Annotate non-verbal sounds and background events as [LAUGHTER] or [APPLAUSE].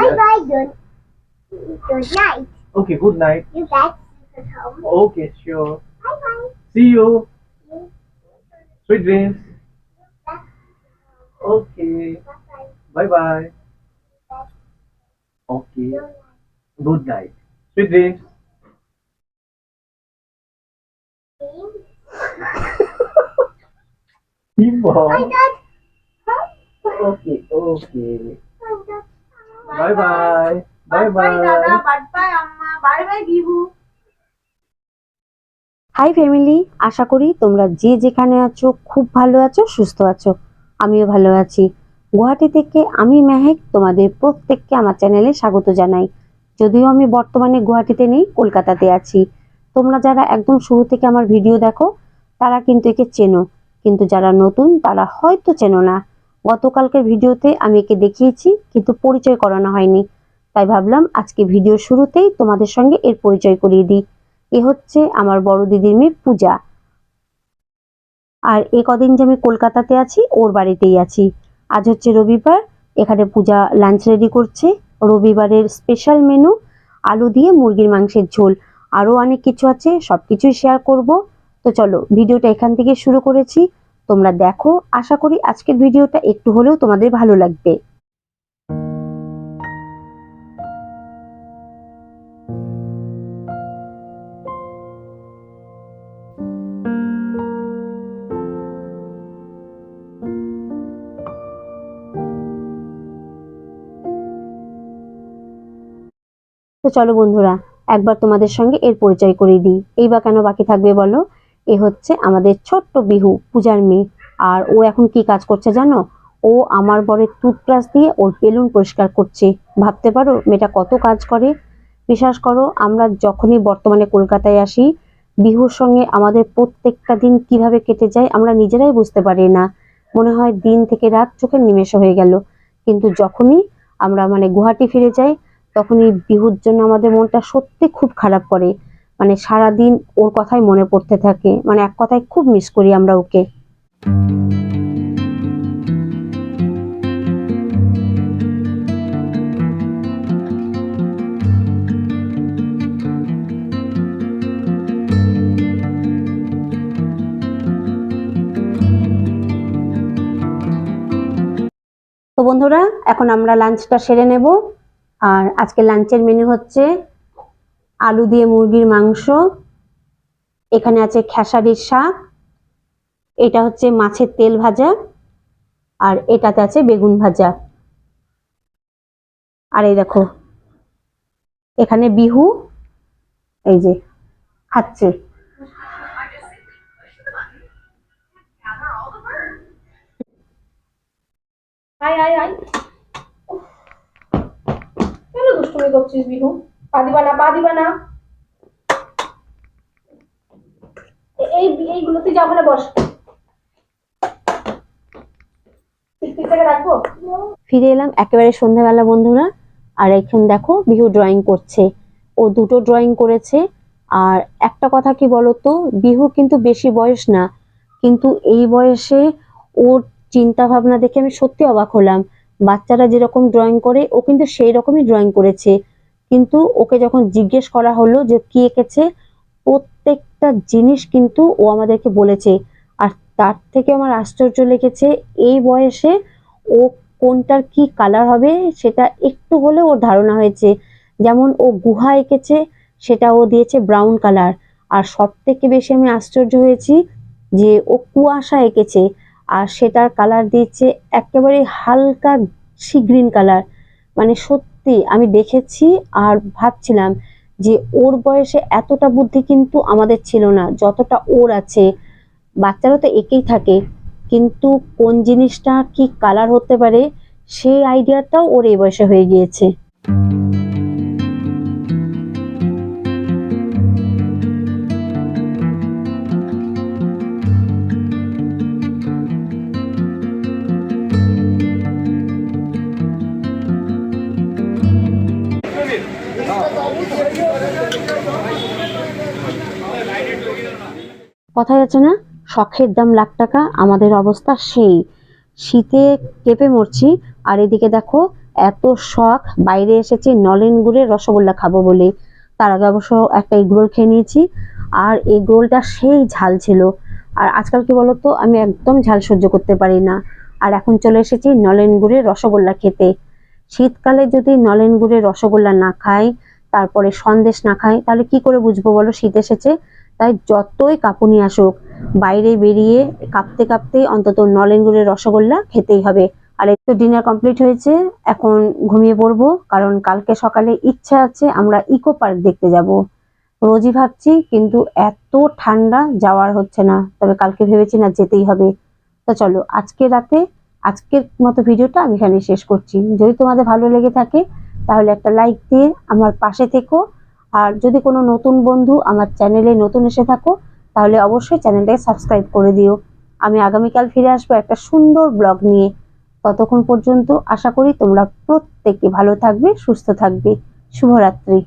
Bye bye. Good. Good night. Okay, good night. You guys at home. Okay, sure. Bye bye. See you. Sweet dreams. Okay. Bye bye. Okay. Good night. Sweet dreams. People. [LAUGHS] Okay, okay. Bye bye. Bye bye দাদা bye. Bye bye আম্মা bye bye Bihu hi family আশা করি তোমরা যে যেখানে আছো খুব ভালো আছো সুস্থ আছো। আমিও ভালো আছি। গুয়াহাটি থেকে আমি মেহেক তোমাদের প্রত্যেককে আমার চ্যানেলে স্বাগত জানাই। যদিও আমি বর্তমানে গুয়াহাটিতে নেই কলকাতাতে আছি। তোমরা যারা একদম শুরু থেকে আমার ভিডিও দেখো তারা কিন্তু একে চেনো। কিন্তু যারা নতুন তারা হয়তো চেনো না। গতকালকের ভিডিওতে আমি একে দেখিয়েছি, কিন্তু পরিচয় করানো হয়নি। তাই ভাবলাম আজকে ভিডিও শুরুতেই তোমাদের সঙ্গে এর পরিচয় করিয়ে দিই। এ হচ্ছে আমার বড় দিদির মেয়ে পূজা। আর এ কদিন যে আমি কলকাতাতে আছি, ওর বাড়িতেই আছি। আজ হচ্ছে রবিবার, এখানে পূজা লাঞ্চ রেডি করছে। রবিবারের স্পেশাল মেনু আলু দিয়ে মুরগির মাংসের ঝোল। আরও অনেক কিছু আছে সব কিছুই শেয়ার করব। তো চলো, ভিডিওটা এখান থেকে শুরু করেছি। তোমরা দেখো, আশা করি আজকের ভিডিওটা একটু হলেও তোমাদের ভালো লাগবে। তো চলো বন্ধুরা, একবার তোমাদের সঙ্গে এর পরিচয় করিয়ে দিই। এই বা কেন বাকি থাকবে বলো? এ হচ্ছে আমাদের ছোট্ট বিহু, পূজার মেয়ে। আর ও এখন কি কাজ করছে জানো? ও আমার বরের টুথব্রাশ দিয়ে ওর বেলুন পরিষ্কার করছে। ভাবতে পারো, মেয়েটা কত কাজ করে? বিশ্বাস করো, আমরা যখনই বর্তমানে কলকাতায় আসি, বিহুর সঙ্গে আমাদের প্রত্যেকটা দিন কীভাবে কেটে যায় আমরা নিজেরাই বুঝতে পারি না। মনে হয় দিন থেকে রাত চোখের নিমেষে হয়ে গেল। কিন্তু যখনই আমরা মানে গুয়াহাটি ফিরে যাই, তখনই বিহুর জন্য আমাদের মনটা সত্যি খুব খারাপ করে। মানে সারা দিন ওর কথাই মনে পড়তে থাকে। মানে এক কথায় খুব মিস করি আমরা ওকে। তো বন্ধুরা, এখন আমরা লাঞ্চটা সেরে নেব। আর আজকে লাঞ্চের মেনু হচ্ছে আলু দিয়ে মুরগির মাংস। এখানে আছে খেসারির শাক। এটা হচ্ছে মাছের তেল ভাজা। আর এটাতে আছে বেগুন ভাজা। আর এই দেখো, এখানে বিহু, এই যে খাচ্ছে। হাই হাই হাই কেন দুষ্টুমি করছিস বিহু? পা দিবা এই এইগুলো তুই যাব না, বস। ফিরে এলাম একেবারে সন্ধ্যাবেলা, বন্ধুরা। আর এখন দেখো, বিহু ড্রয়িং করছে। ও দুটো ড্রয়িং করেছে। আর একটা কথা কি বলতো, বিহু কিন্তু বেশি বয়স না। কিন্তু এই বয়সে ওর চিন্তা ভাবনা দেখে আমি সত্যি অবাক হলাম। বাচ্চারা যেরকম ড্রয়িং করে, ও কিন্তু সেই রকমই ড্রয়িং করেছে। কিন্তু ওকে যখন জিজ্ঞেস করা হলো যে কি এঁকেছে, প্রত্যেকটা জিনিস কিন্তু ও আমাদেরকে বলেছে। আর তার থেকে আমার আশ্চর্য লেগেছে এই বয়সে ও কোনটার কি কালার হবে সেটা একটু হলেও ওর ধারণা হয়েছে। যেমন ও গুহা এঁকেছে, সেটা ও দিয়েছে ব্রাউন কালার আর সব থেকে বেশি আমি আশ্চর্য হয়েছি যে ও কুয়াশা এঁকেছে, আর সেটার কালার দিয়েছে একেবারে হালকা সি গ্রিন কালার মানে সত্যি আমি দেখেছি আর ভাবছিলাম যে ওর বয়সে এতটা বুদ্ধি কিন্তু আমাদের ছিল না, যতটা ওর আছে। বাচ্চারা তো একেই থাকে, কিন্তু কোন জিনিসটা কি কালার হতে পারে, সেই আইডিয়াটাও ওর এই বয়সে হয়ে গিয়েছে। কথাই আছে না? শখের দাম লাখ টাকা, আমাদের অবস্থা সেই। শীতে কেঁপে মরছি, আর এদিকে দেখো, এত শখ, বাইরে এসেছি নলেন গুড়ের রসগোল্লা খাব বলে। তার আগে অবশ্য একটা এগরোল খেয়ে নিয়েছি, আর এগরোলটা সেই ঝাল ছিল। আর আজকাল কি বলতো, আমি একদম ঝাল সহ্য করতে পারি না। আর এখন চলে এসেছি নলেন গুড়ের রসগোল্লা খেতে। শীতকালে যদি নলেন গুড়ের রসগোল্লা না খাই তারপরে সন্দেশ না খাই তাহলে কি করে বুঝব বলো? শীত এসেছে, তাই যতই কাঁপুনি আসুক, বাইরে বেরিয়ে কাঁপতে কাঁপতে অন্তত নলেন গুড়ের রসগোল্লা খেতেই হবে। আর এই তো ডিনার কমপ্লিট হয়েছে, এখন ঘুমিয়ে পড়ব, কারণ কালকে সকালে ইচ্ছা আছে আমরা ইকো পার্ক দেখতে যাব। রোজই ভাবছি, কিন্তু এত ঠান্ডা যাওয়ার হচ্ছে না, তবে কালকে ভেবেছি না যেতেই হবে। তো চলো, আজকে রাতে, আজকের মতো ভিডিওটা আমি এখানে শেষ করছি। যদি তোমাদের ভালো লেগে থাকে তাহলে একটা লাইক দিয়ে আমার পাশে থেকো। আর যদি কোনো নতুন বন্ধু আমার চ্যানেলে নতুন এসে থাকো, তাহলে অবশ্যই চ্যানেলটাকে সাবস্ক্রাইব করে দিও। আমি আগামীকাল ফিরে আসব একটা সুন্দর ব্লগ নিয়ে। ততক্ষণ পর্যন্ত আশা করি তোমরা প্রত্যেকে ভালো থাকবে, সুস্থ থাকবে। শুভরাত্রি।